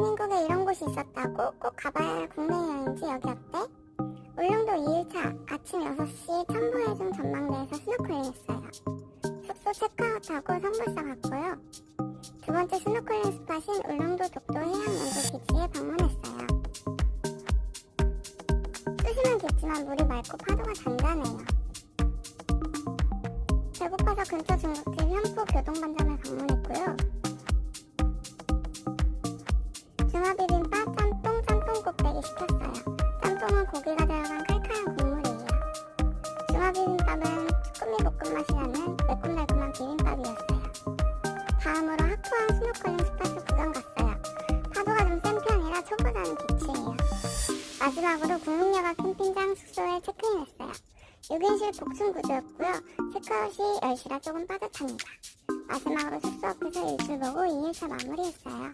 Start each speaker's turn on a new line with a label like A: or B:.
A: 대한민국에 이런 곳이 있었다고 꼭 가봐야 할 국내 여행지 여기 어때? 울릉도 2일차 아침 6시 첨부해준 전망대에서 스노클링 했어요. 숙소 체크아웃하고 성불사 갔고요. 두 번째 스노클링 스팟인 울릉도 독도 해양연구 비치에 방문했어요. 수심은 깊지만 물이 맑고 파도가 단단해요. 배고파서 근처 중국집 현포 교동 맛이 나는 매콤달콤한 비빔밥이었어요. 다음으로 하쿠항 스노클링 스팟을 구경 갔어요. 파도가 좀 센 편이라 초보자는 비추예요. 마지막으로 국민여가 캠핑장 숙소에 체크인했어요. 6인실 복층 구조였고요. 체크아웃이 10시라 조금 빠듯합니다. 마지막으로 숙소 앞에서 일출 보고 2일차 마무리했어요.